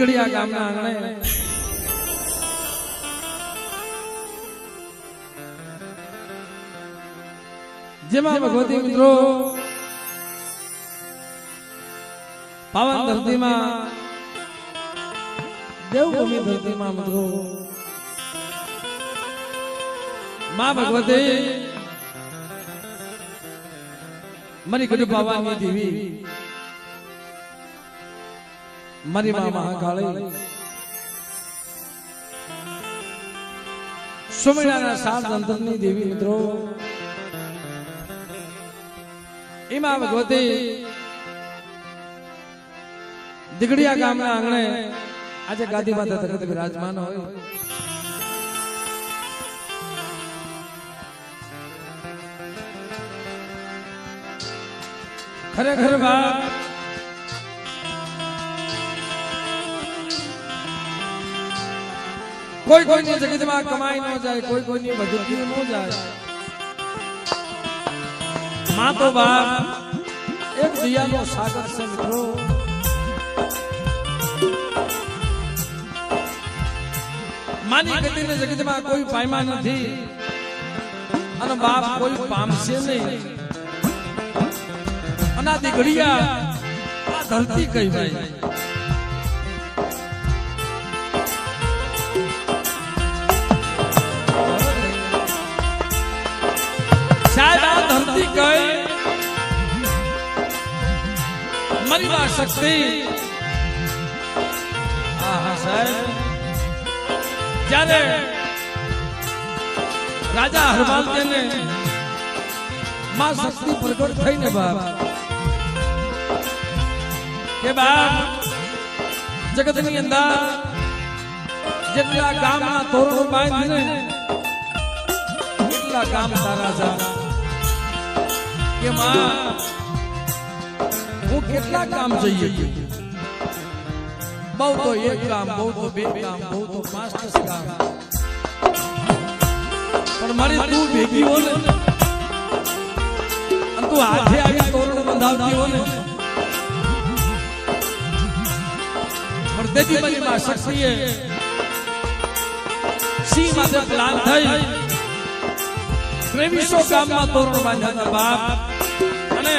દીગડિયા ગામના આંગણે. જેમાં ભગવતી મિત્રો પાવન ધરતીમાં દેવભૂમિ ધરતીમાં મિત્રો માં ભગવતી મારી ગઢ પાવાની દેવી. મારી માં મહાકાળી સુમિરાના સાત અંતરની દેવી મિત્રો. એમાં ભગવતી દીગડિયા ગામના આંગણે આજે ગાદી માતા તરત વિરાજમાન હોય. ખરેખર વાત કોઈ કોઈની જગતમાં કમાઈ ન જાય, કોઈ કોઈની ભગવતી ન જાય. માં તો બાપ, એક દિયાનો સાગર છે મિત્રો. માની ગતિને જગતમાં કોઈ પામ્યા નથી. અને બાપ કોઈ પામશે નહીં. અનાદિ ઘડિયા આ ધરતી કહેવાય. ધરતી કઈ મારી માં શક્તિ. હા હા સાહેબ. જ્યારે રાજા હરમાલ તેને માં શક્તિ પ્રગટ થઈને બાપ કે બાપ, જગતની અંદર જેટલા ગામના તોરણ બાંધીને, એટલા ગામ તારા જા. કે માં હું કેટલા કામ જઈએ બહુ તો એક કામ બહુ તો બે કામ બહુ તો પાંચ દસ કામ. પણ મારી તું ભેગી હો ને તું હાથે આવી તોરણ બંધાવતી હો ને પણ તેથી મારી માં શક્તિએ સિંહ માટે પ્લાન થઈ. ત્રેવીસો ગામમાં તોરણ બાંધ્યા હતા બાપ. અને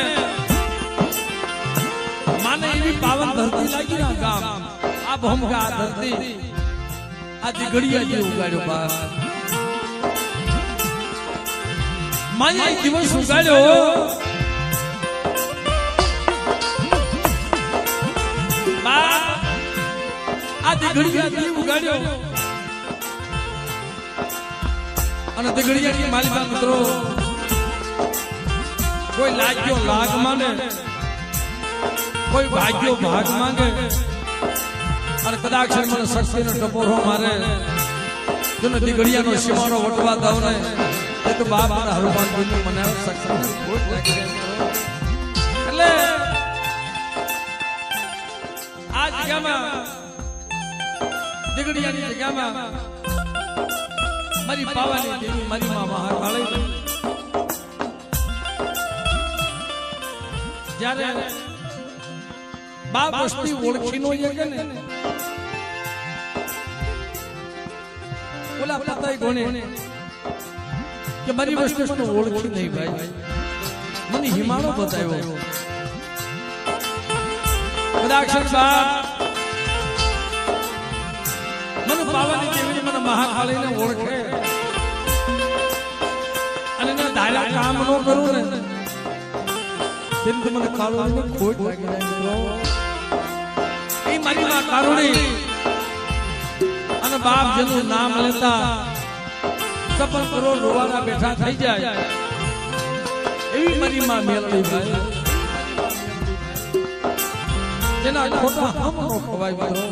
માને એવી પાવન ધરતી લાગી ના ગામ. આ ભૂમકા આ ધરતી આ દીગડિયા જે ઉગાડ્યો બાપ. માને એક દિવસ ઉગાડ્યો. બાપ, આ દીગડિયા જે ઉગાડ્યો. અને દીગડિયાની માલિકા મિત્રો, કોઈ લાગ્યો લાગ માંગે, કોઈ ભાગ્યો ભાગ માંગે, અને કદાચ મને શક્તિનો ટપોરો મારે, જોને દીગડિયાનો સીમાડો વટવા દઉં ને એ તો બાપ મારા હનુમાન ગુની મને મિત્રો. એટલે આ જગ્યામાં, દીગડિયાની જગ્યામાં મારી પાવાની દેવી મારી માં મહાકાળી. જ્યારે બાપ વસ્તી ઓળખી નો કે ને. ઓલા પતાઈ ગોણે કે મારી વસ્તુ ઓળખી નહીં ભાઈ. મને હિમાળો બતાવ્યો કદાક્ષર બાપ મને પાવાની દેવી મને મહાકાળીને ઓળખે? કામ નો કરું ને તેમ તો મને કાળુની ખોટ લાગી જાય. એ મારી માં કારુણી. અને બાપ જેનું નામ લેતા સપન કરોડ રોવાના બેઠા થઈ જાય. એવી મારી માં મેળવી ભાઈ. જેના ખોટા હમ નો ખવાય મિત્રો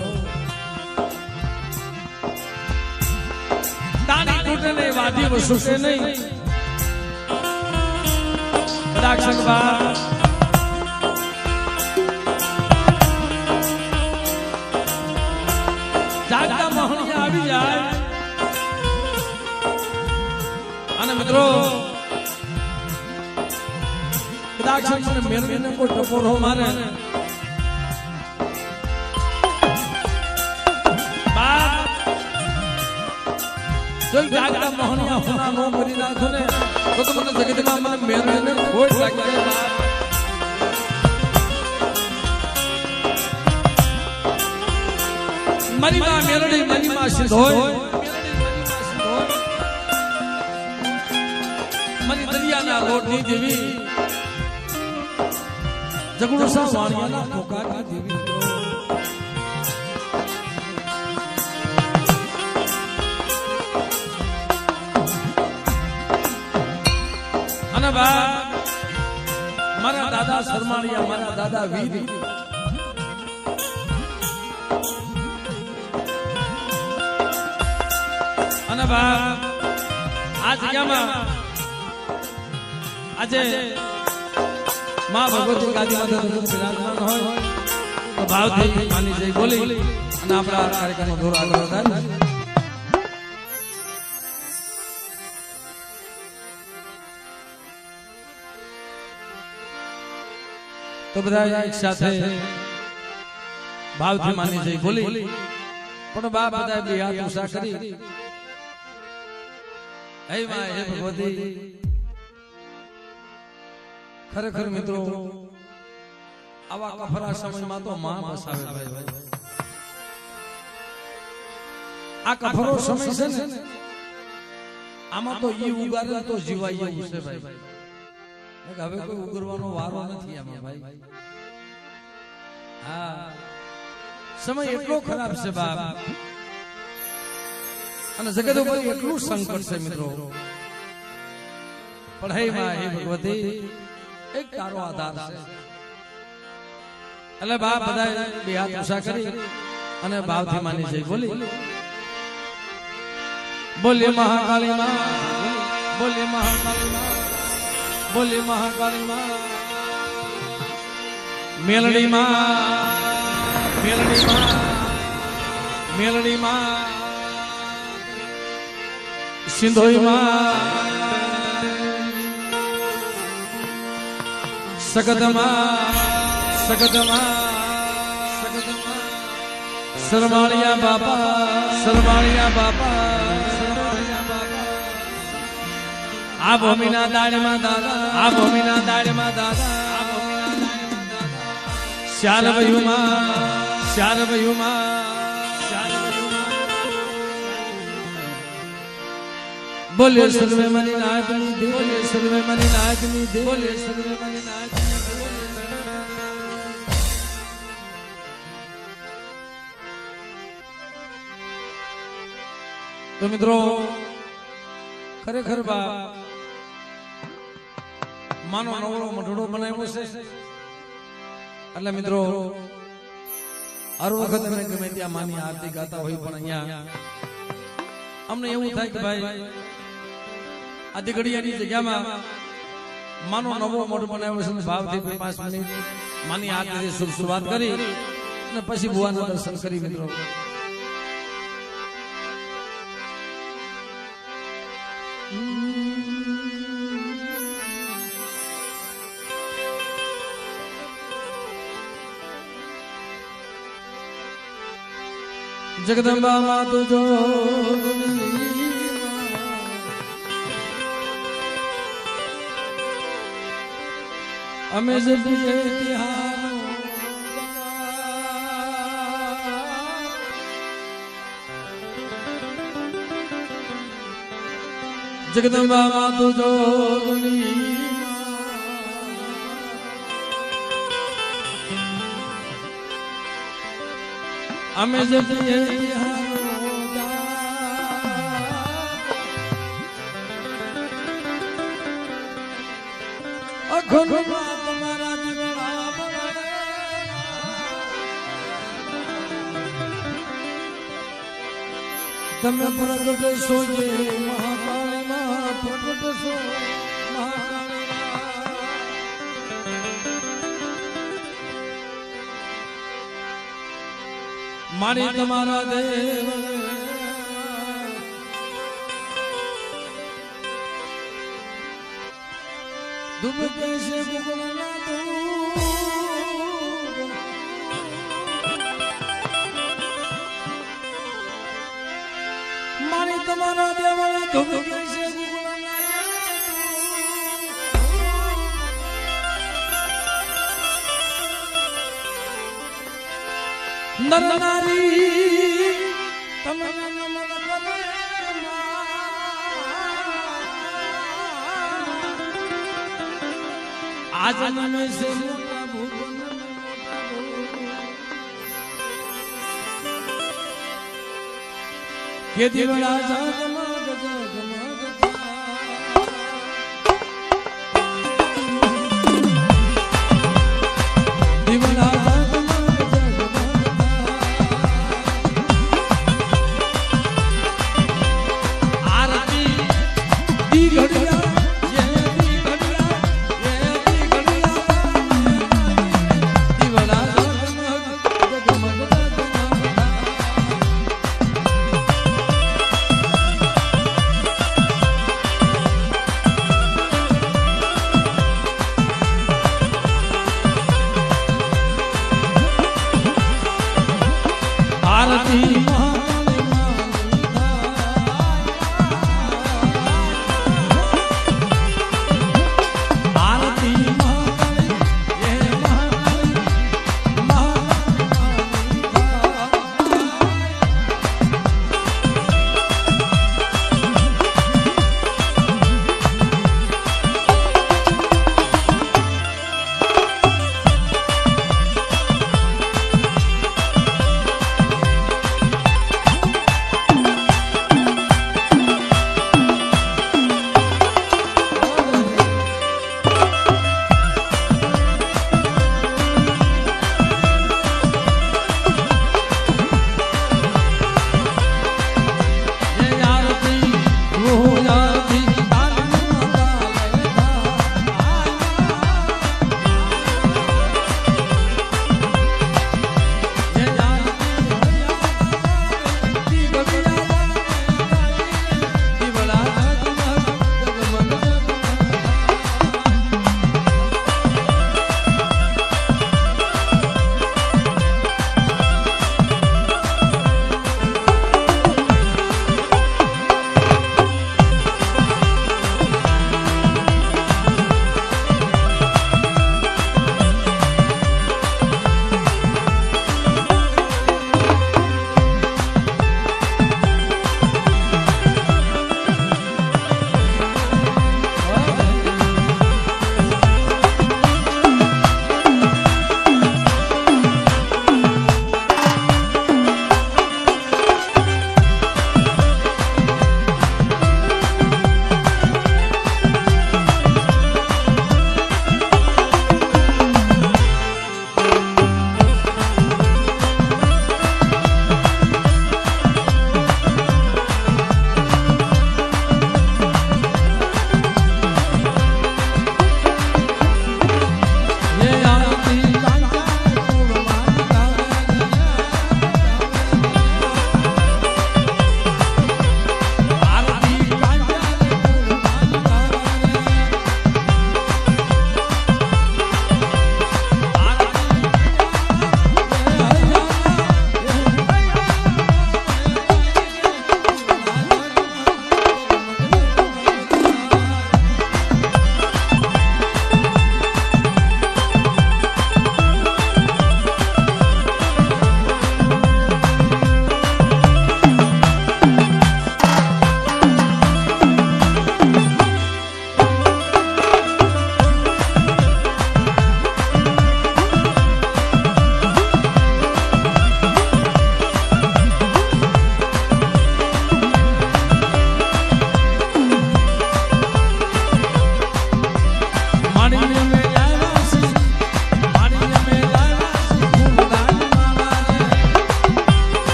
તાની તૂટે ને વાદી વસુસે નહીં. કદાચ બાપ જાગતા મોહણિયા આવી જાય. અને મિત્રો કદાચ મેળવીને કોઈ ટપોરો મારે. જો જાગતા મોહનિયા હોના નો કરી નાખો ને. તો તો મને જગતમાં મને મેરવીને ખોટ લાગી. મારી માં મેરડી મારી માં સિદ્ધ મારી દરિયાના લોટની દેવી જગડો વાણિયાના પોકારની દેવી દાદા શર્માળિયા મારા દાદા વીર. અને બા આ જગ્યામાં આજે માં ભગવતી ગાદીમાં દરરોજ હોય ભાવથી માની જઈ બોલી, અને આપણા કાર્યક્રમનો ધોરણ આગળ વધારીએ તો બધા એક સાથે ભાવથી માની જઈ બોલી. પણ બા બધા બે હાથ ઊંચા કરી. હે માં હે ભગવતી. ખરેખર મિત્રો આવા કફરા સમયમાં તો માં બસાવે ભાઈ આ કફરો સમય છે ને આમાં તો ઈ ઉગાડે તો જીવાય એવું છે ભાઈ. હવે કોઈ ઉગરવાનો વારો નથી આમાં ભાઈ હા સમય એટલો ખરાબ છે બાપ અને જગત ઉપર એટલું સંકટ છે મિત્રો પણ હે માં હે ભગવતી એક તારો આધાર છે એટલે બાપ બધા બે હાથ ઊંચા કરી અને ભાવથી માની જઈ બોલી બોલીએ મહાકાળી માં બોલીએ મહાકાળી માં બોલીએ મહાકાળી માં મેલડી માં મેલડી માં મેલડી માં સિંધોઈ માં સગદમાં સગદમાં સગદમાં. સરમાળિયા બાપા સરમાળિયા બાપા. આ ભૂમિના દાડમાં દાદા. આ ભૂમિના દાડમાં દાદા. આ ભૂમિના દાડમાં દાદા. શ્યાલ વયુમાં શ્યાલ વયુમાં શ્યાલ વયુમાં બોલે સર્વે મની નાગની દે બોલે સર્વે મની નાગની દે બોલે સર્વે મને નાગની તો મિત્રો ખરેખર બા માનો નવરો મઢડો બનાવ્યો છે. એટલે મિત્રો, હર વખત અમે ગમે ત્યાં માની આરતી ગાતા હોય, પણ અહીંયા અમને એવું થાય કે ભાઈ આ દીકડીયાની જગ્યામાં માનો નવો મઢ બનાવ્યો છે ભાવથી પાંચ મિનિટ માની આરતી શરૂઆત કરી અને પછી ભુવાના દર્શન કરી, મિત્રો. જગદંબા માં તુજો અમે જઈએ તિહારો જગદંબા માં તુજો અમે જઈએ બળે. તમે પ્રગટ સોજે મહાકાળમાં પ્રગટ છો મારી તમારા દેવ. ડૂબકે છે કુકડના મારી તમારા દેવાળા ડૂબકે છે માં. આજ નમે છે મોટા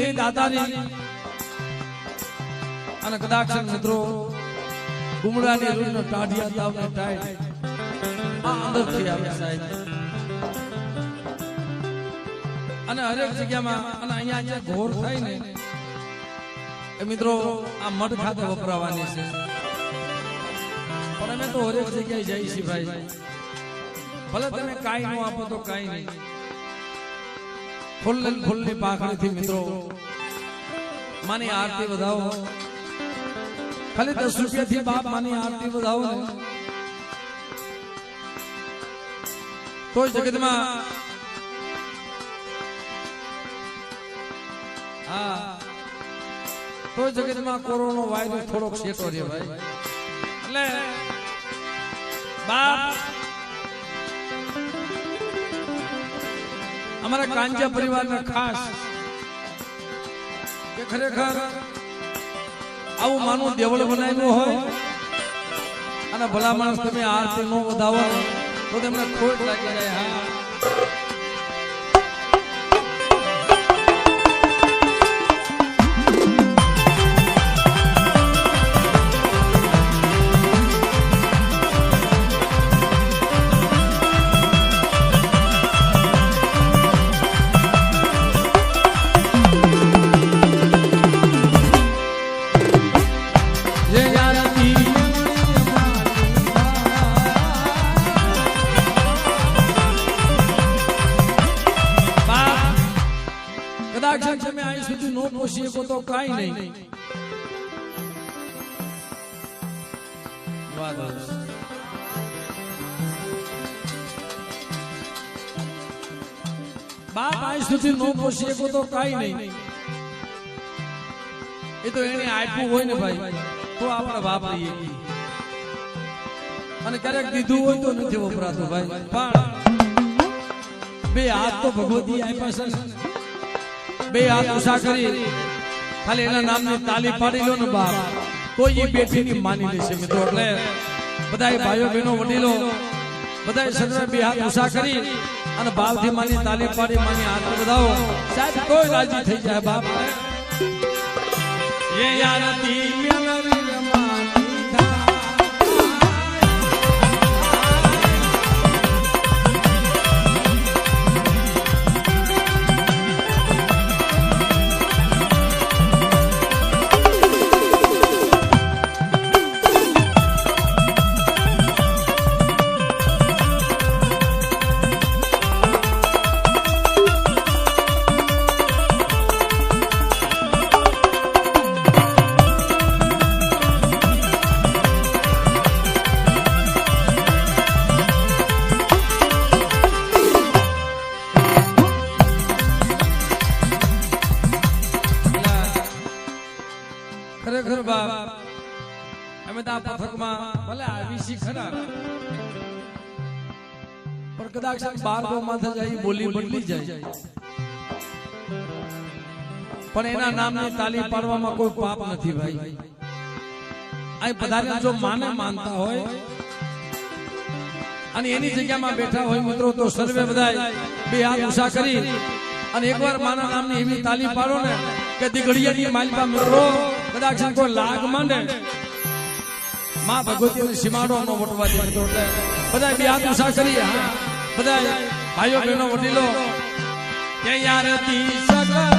દિલ્હી દાદાની અને કદાચ મિત્રો ગુમડાની રૂનો ટાઢિયા તાવને ટાઈ આ અંદરથી આવે સાહેબ. અને હરેક જગ્યામાં અને અહીંયા જે ઘોર થાય ને, એ મિત્રો આ મઠ ખાતે વપરાવાની છે. પણ અમે તો હરેક જગ્યાએ જઈએ છીએ ભાઈ. ભલે તમે કાંઈ ન આપો તો કાંઈ નહીં. ફૂલ ને ફૂલની પાખડીથી મિત્રો, માની આરતી વધાવો. ખાલી દસ રૂપિયાથી બાપ માની આરતી વધાવો તો જગતમાં હા તો જગતમાં કોરોનો વાયરસ થોડોક શેટો છે ભાઈ. એટલે બાપ અમારા કાંજા પરિવારના ખાસ કે ખરેખર આવું માનું દેવળ બનાવ્યું હોય અને ભલા માણસ તમે આરતી નો વધાવો તો તેમને ખોટ લાગી જાય હા. સુધી નો પોષી શકો તો કાંઈ નહીં બાપ આજ સુધી નો પોષી શકો તો કાંઈ નહીં એ તો એને આપ્યું હોય ને ભાઈ તો આપણે વાપરીએ અને ક્યારેક દીધું હોય તો નથી વપરાતું ભાઈ પણ બે હાથ તો ભગવતી આપ્યા છે. બે હાથ ઉષા કરી. ખાલી એના નામની તાલી પાડી લો ને બાપ. તો એ બેટીની માની લેશે મિત્રો. એટલે બધા ભાઈઓ, બહેનો, વડીલો બધા સગરા બે હાથ ઉષા કરી અને બાપથી માની તાલી પાડી, માની હાથ વધાવો સાહેબ, કોઈ રાજી થઈ જાય બાપ. એ યાર પણ બાર ગો માથે જાય બોલી બદલી જાય. પણ એના નામની તાલી પાડવામાં કોઈ પાપ નથી ભાઈ. આ પધારે જો માને માનતા હોય અને એની જગ્યામાં બેઠા હોય મિત્રો તો સર્વે બધા બે હાથ ઉષા કરી. અને એકવાર માના નામની એવી તાલી પાડો ને કે દીગડીયાની માલિકા મિત્રો કદાચ કોઈ લાગ માંડે માં ભગવતીને સીમાડો નો વટવા દે મિત્રો બધા બે હાથ ઉષા કરી. હા. બધા ભાઈઓ બહેનો વડીલો કે યાર તી